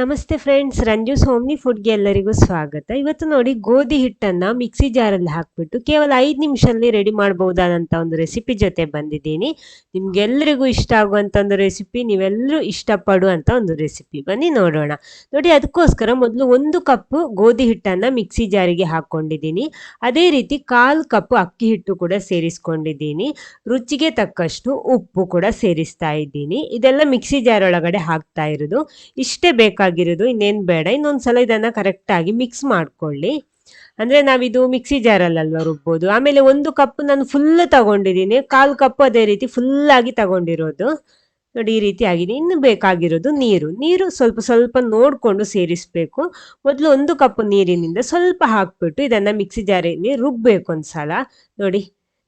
ನಮಸ್ತೆ friends Ranju homely ಫುಡ್ಗೆ ಎಲ್ಲರಿಗೂ ಸ್ವಾಗತ. ಇವತ್ತು ನೋಡಿ ಗೋಧಿ ಹಿಟ್ಟನ್ನ ಮಿಕ್ಸಿ ಜಾರಲ್ಲಿ ಹಾಕ್ಬಿಟ್ಟು ಕೇವಲ ಐದು ನಿಮಿಷದಲ್ಲಿ ರೆಡಿ ಮಾಡಬಹುದಾದಂಥ ಒಂದು ರೆಸಿಪಿ ಜೊತೆ ಬಂದಿದ್ದೀನಿ. ನಿಮ್ಗೆಲ್ಲರಿಗೂ ಇಷ್ಟ ಆಗುವಂಥ ಒಂದು ರೆಸಿಪಿ ನೀವೆಲ್ಲರೂ ಇಷ್ಟಪಡುವಂಥ ಒಂದು ರೆಸಿಪಿ ಬನ್ನಿ ನೋಡೋಣ. ನೋಡಿ, ಅದಕ್ಕೋಸ್ಕರ ಮೊದಲು ಒಂದು ಕಪ್ ಗೋಧಿ ಹಿಟ್ಟನ್ನ ಮಿಕ್ಸಿ ಜಾರಿಗೆ ಹಾಕೊಂಡಿದ್ದೀನಿ. ಅದೇ ರೀತಿ ಕಾಲು ಕಪ್ ಅಕ್ಕಿ ಹಿಟ್ಟು ಕೂಡ ಸೇರಿಸ್ಕೊಂಡಿದ್ದೀನಿ. ರುಚಿಗೆ ತಕ್ಕಷ್ಟು ಉಪ್ಪು ಕೂಡ ಸೇರಿಸ್ತಾ ಇದ್ದೀನಿ. ಇದೆಲ್ಲ ಮಿಕ್ಸಿ ಜಾರ್ ಒಳಗಡೆ ಹಾಕ್ತಾ ಇರೋದು. ಇಷ್ಟೇ ಬೇಕಾಗಿರೋದು, ಇನ್ನೇನು ಬೇಡ, ಇನ್ನೊಂದ್ಸಲ ಇದನ್ನ ಕರೆಕ್ಟಾಗಿ ಮಿಕ್ಸ್ ಮಾಡ್ಕೊಳ್ಳಿ. ಅಂದ್ರೆ ನಾವಿದು ಮಿಕ್ಸಿ ಜಾರಲ್ಲಲ್ವಾ ರುಬ್ಬೋದು. ಆಮೇಲೆ ಒಂದು ಕಪ್ ನಾನು ಫುಲ್ ತಗೊಂಡಿದ್ದೀನಿ. ಕಾಲು ಕಪ್ ಅದೇ ರೀತಿ ಫುಲ್ ಆಗಿ ತಗೊಂಡಿರೋದು. ನೋಡಿ, ಈ ರೀತಿ ಆಗಿದೆ. ಇನ್ನು ಬೇಕಾಗಿರೋದು ನೀರು. ನೀರು ಸ್ವಲ್ಪ ಸ್ವಲ್ಪ ನೋಡಿಕೊಂಡು ಸೇರಿಸಬೇಕು. ಮೊದಲು ಒಂದು ಕಪ್ ನೀರಿನಿಂದ ಸ್ವಲ್ಪ ಹಾಕ್ಬಿಟ್ಟು ಇದನ್ನ ಮಿಕ್ಸಿ ಜಾರಲ್ಲಿ ಒಂದು ಸಲ ನೋಡಿ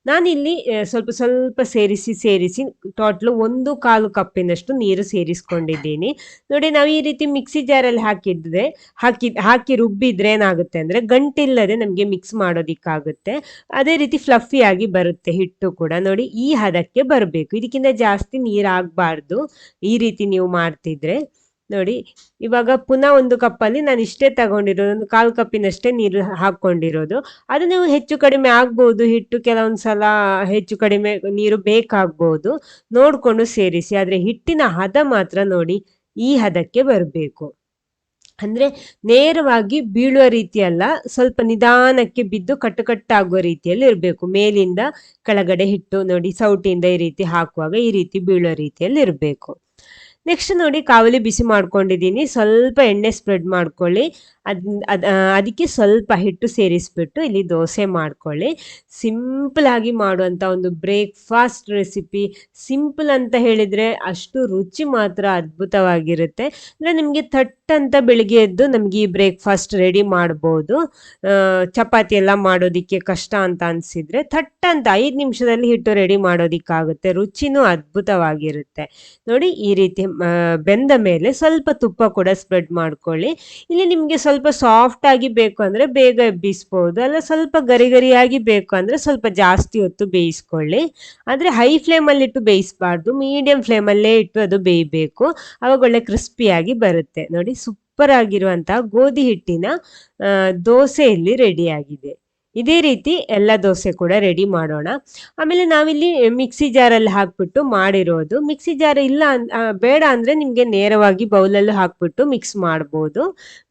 ನಾನಿಲ್ಲಿ ಸ್ವಲ್ಪ ಸ್ವಲ್ಪ ಸೇರಿಸಿ ಸೇರಿಸಿ ಟೋಟ್ಲು ಒಂದು ಕಾಲು ಕಪ್ಪಿನಷ್ಟು ನೀರು ಸೇರಿಸ್ಕೊಂಡಿದ್ದೀನಿ. ನೋಡಿ, ನಾವು ಈ ರೀತಿ ಮಿಕ್ಸಿ ಜಾರಲ್ಲಿ ಹಾಕಿದ್ರೆ, ಹಾಕಿ ಹಾಕಿ ರುಬ್ಬಿದ್ರೆ ಏನಾಗುತ್ತೆ ಅಂದ್ರೆ ಗಂಟಿಲ್ಲದೆ ನಮಗೆ ಮಿಕ್ಸ್ ಮಾಡೋದಿಕ್ಕಾಗುತ್ತೆ. ಅದೇ ರೀತಿ ಫ್ಲಫಿ ಆಗಿ ಬರುತ್ತೆ ಹಿಟ್ಟು ಕೂಡ. ನೋಡಿ, ಈ ಹದಕ್ಕೆ ಬರಬೇಕು. ಇದಕ್ಕಿಂತ ಜಾಸ್ತಿ ನೀರಾಗಬಾರ್ದು. ಈ ರೀತಿ ನೀವು ಮಾಡ್ತಿದ್ರೆ. ನೋಡಿ, ಇವಾಗ ಪುನಃ ಒಂದು ಕಪ್ಪಲ್ಲಿ ನಾನು ಇಷ್ಟೇ ತಗೊಂಡಿರೋದು, ಒಂದು ಕಾಲು ಕಪ್ಪಿನಷ್ಟೇ ನೀರು ಹಾಕೊಂಡಿರೋದು ಅದು ನೀವು ಹೆಚ್ಚು ಕಡಿಮೆ ಆಗ್ಬೋದು, ಹಿಟ್ಟು ಕೆಲವೊಂದು ಸಲ ಹೆಚ್ಚು ಕಡಿಮೆ ನೀರು ಬೇಕಾಗ್ಬೋದು. ನೋಡಿಕೊಂಡು ಸೇರಿಸಿ, ಆದರೆ ಹಿಟ್ಟಿನ ಹದ ಮಾತ್ರ ನೋಡಿ, ಈ ಹದಕ್ಕೆ ಬರಬೇಕು. ಅಂದ್ರೆ ನೇರವಾಗಿ ಬೀಳುವ ರೀತಿಯಲ್ಲ, ಸ್ವಲ್ಪ ನಿಧಾನಕ್ಕೆ ಬಿದ್ದು ಕಟ್ಟುಕಟ್ಟಾಗುವ ರೀತಿಯಲ್ಲಿ ಇರಬೇಕು. ಮೇಲಿಂದ ಕೆಳಗಡೆ ಹಿಟ್ಟು ನೋಡಿ, ಸೌಟಿಯಿಂದ ಈ ರೀತಿ ಹಾಕುವಾಗ ಈ ರೀತಿ ಬೀಳುವ ರೀತಿಯಲ್ಲಿ ಇರಬೇಕು. ನೆಕ್ಸ್ಟ್ ನೋಡಿ ಕಾವಲಿ ಬಿಸಿ ಮಾಡ್ಕೊಂಡಿದ್ದೀನಿ. ಸ್ವಲ್ಪ ಎಣ್ಣೆ ಸ್ಪ್ರೆಡ್ ಮಾಡ್ಕೊಳ್ಳಿ. ಅದ್ ಅದ್ ಅದಕ್ಕೆ ಸ್ವಲ್ಪ ಹಿಟ್ಟು ಸೇರಿಸ್ಬಿಟ್ಟು ಇಲ್ಲಿ ದೋಸೆ ಮಾಡ್ಕೊಳ್ಳಿ. ಸಿಂಪಲ್ ಆಗಿ ಮಾಡುವಂಥ ಒಂದು ಬ್ರೇಕ್ಫಾಸ್ಟ್ ರೆಸಿಪಿ ಸಿಂಪಲ್ ಅಂತ ಹೇಳಿದ್ರೆ ಅಷ್ಟು ರುಚಿ ಮಾತ್ರ ಅದ್ಭುತವಾಗಿರುತ್ತೆ. ಅಂದರೆ ನಿಮಗೆ ಥಟ್ ಅಂತ ಬೆಳಿಗ್ಗೆ ಎದ್ದು ನಮಗೆ ಈ ಬ್ರೇಕ್ಫಾಸ್ಟ್ ರೆಡಿ ಮಾಡ್ಬೋದು. ಚಪಾತಿ ಎಲ್ಲ ಮಾಡೋದಿಕ್ಕೆ ಕಷ್ಟ ಅಂತ ಅನಿಸಿದ್ರೆ ಥಟ್ ಅಂತ ಐದು ನಿಮಿಷದಲ್ಲಿ ಹಿಟ್ಟು ರೆಡಿ ಮಾಡೋದಕ್ಕಾಗುತ್ತೆ. ರುಚಿನೂ ಅದ್ಭುತವಾಗಿರುತ್ತೆ. ನೋಡಿ ಈ ರೀತಿ ಬೆಂದ ಮೇಲೆ ಸ್ವಲ್ಪ ತುಪ್ಪ ಕೂಡ ಸ್ಪ್ರೆಡ್ ಮಾಡ್ಕೊಳ್ಳಿ. ಇಲ್ಲಿ ನಿಮಗೆ ಸ್ವಲ್ಪ ಸಾಫ್ಟ್ ಆಗಿ ಬೇಕು ಅಂದರೆ ಬೇಗ ಎಬ್ಬಿಸ್ಬೋದು. ಅಲ್ಲ, ಸ್ವಲ್ಪ ಗರಿ ಗರಿಯಾಗಿ ಬೇಕು ಅಂದರೆ ಸ್ವಲ್ಪ ಜಾಸ್ತಿ ಹೊತ್ತು ಬೇಯಿಸ್ಕೊಳ್ಳಿ. ಆದರೆ ಹೈ ಫ್ಲೇಮಲ್ಲಿ ಇಟ್ಟು ಬೇಯಿಸಬಾರ್ದು. ಮೀಡಿಯಂ ಫ್ಲೇಮಲ್ಲೇ ಇಟ್ಟು ಅದು ಬೇಯಬೇಕು. ಅವಾಗ ಒಳ್ಳೆ ಕ್ರಿಸ್ಪಿಯಾಗಿ ಬರುತ್ತೆ. ನೋಡಿ ಸೂಪರ್ ಆಗಿರುವಂತಹ ಗೋಧಿ ಹಿಟ್ಟಿನ ದೋಸೆಯಲ್ಲಿ ರೆಡಿಯಾಗಿದೆ ಇದೇ ರೀತಿ ಎಲ್ಲ ದೋಸೆ ಕೂಡ ರೆಡಿ ಮಾಡೋಣ. ಆಮೇಲೆ ನಾವಿಲ್ಲಿ ಮಿಕ್ಸಿ ಜಾರಲ್ಲಿ ಹಾಕ್ಬಿಟ್ಟು ಮಾಡಿರೋದು. ಮಿಕ್ಸಿ ಜಾರ್ ಇಲ್ಲ ಬೇಡ ಅಂದರೆ ನಿಮಗೆ ನೇರವಾಗಿ ಬೌಲಲ್ಲೂ ಹಾಕ್ಬಿಟ್ಟು ಮಿಕ್ಸ್ ಮಾಡ್ಬೋದು.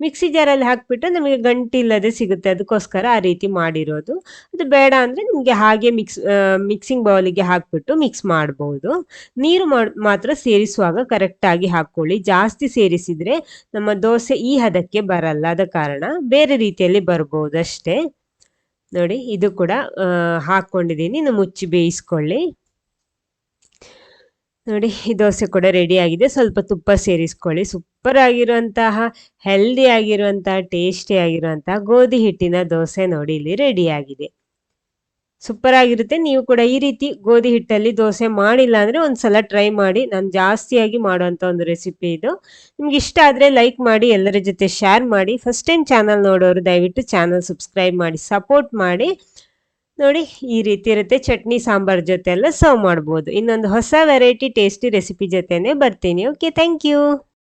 ಮಿಕ್ಸಿ ಜಾರಲ್ಲಿ ಹಾಕ್ಬಿಟ್ಟು ನಮಗೆ ಗಂಟಿಲ್ಲದೆ ಸಿಗುತ್ತೆ. ಅದಕ್ಕೋಸ್ಕರ ಆ ರೀತಿ ಮಾಡಿರೋದು. ಅದು ಬೇಡ ಅಂದರೆ ನಿಮಗೆ ಹಾಗೆ ಮಿಕ್ಸ್ ಮಿಕ್ಸಿಂಗ್ ಬೌಲಿಗೆ ಹಾಕ್ಬಿಟ್ಟು ಮಿಕ್ಸ್ ಮಾಡ್ಬೋದು. ನೀರು ಮಾತ್ರ ಸೇರಿಸುವಾಗ ಕರೆಕ್ಟಾಗಿ ಹಾಕ್ಕೊಳ್ಳಿ. ಜಾಸ್ತಿ ಸೇರಿಸಿದ್ರೆ ನಮ್ಮ ದೋಸೆ ಈ ಹದಕ್ಕೆ ಬರಲ್ಲ. ಆದ ಕಾರಣ ಬೇರೆ ರೀತಿಯಲ್ಲಿ ಬರ್ಬೋದು ಅಷ್ಟೇ ನೋಡಿ, ಇದು ಕೂಡ ಹಾಕ್ಕೊಂಡಿದ್ದೀನಿ ಇನ್ನು ಮುಚ್ಚಿ ಬೇಯಿಸ್ಕೊಳ್ಳಿ. ನೋಡಿ, ಈ ದೋಸೆ ಕೂಡ ರೆಡಿ ಆಗಿದೆ. ಸ್ವಲ್ಪ ತುಪ್ಪ ಸೇರಿಸ್ಕೊಳ್ಳಿ. ಸೂಪರ್ ಆಗಿರುವಂತಹ ಹೆಲ್ದಿ ಆಗಿರುವಂತಹ ಟೇಸ್ಟಿ ಆಗಿರುವಂತಹ ಗೋಧಿ ಹಿಟ್ಟಿನ ದೋಸೆ ನೋಡಿ, ಇಲ್ಲಿ ರೆಡಿ ಆಗಿದೆ. ಸೂಪರ್ ಆಗಿರುತ್ತೆ. ನೀವು ಕೂಡ ಈ ರೀತಿ ಗೋಧಿ ಹಿಟ್ಟಲ್ಲಿ ದೋಸೆ ಮಾಡಿಲ್ಲ ಅಂದ್ರೆ ಒಂದ್ಸಲ ಟ್ರೈ ಮಾಡಿ. ನಾನು ಜಾಸ್ತಿಯಾಗಿ ಮಾಡುವಂಥ ಒಂದು ರೆಸಿಪಿ ಇದು. ನಿಮ್ಗೆ ಇಷ್ಟ ಆದರೆ ಲೈಕ್ ಮಾಡಿ, ಎಲ್ಲರ ಜೊತೆ ಶೇರ್ ಮಾಡಿ. ಫಸ್ಟ್ ಟೈಮ್ ಚಾನಲ್ ನೋಡೋರು ದಯವಿಟ್ಟು ಚಾನಲ್ ಸಬ್ಸ್ಕ್ರೈಬ್ ಮಾಡಿ ಸಪೋರ್ಟ್ ಮಾಡಿ. ನೋಡಿ, ಈ ರೀತಿ ಇರುತ್ತೆ. ಚಟ್ನಿ, ಸಾಂಬಾರ್ ಜೊತೆ ಎಲ್ಲ ಸರ್ವ್ ಮಾಡ್ಬೋದು. ಇನ್ನೊಂದು ಹೊಸ ವೆರೈಟಿ ಟೇಸ್ಟಿ ರೆಸಿಪಿ ಜೊತೆನೆ ಬರ್ತೀನಿ. Okay thank you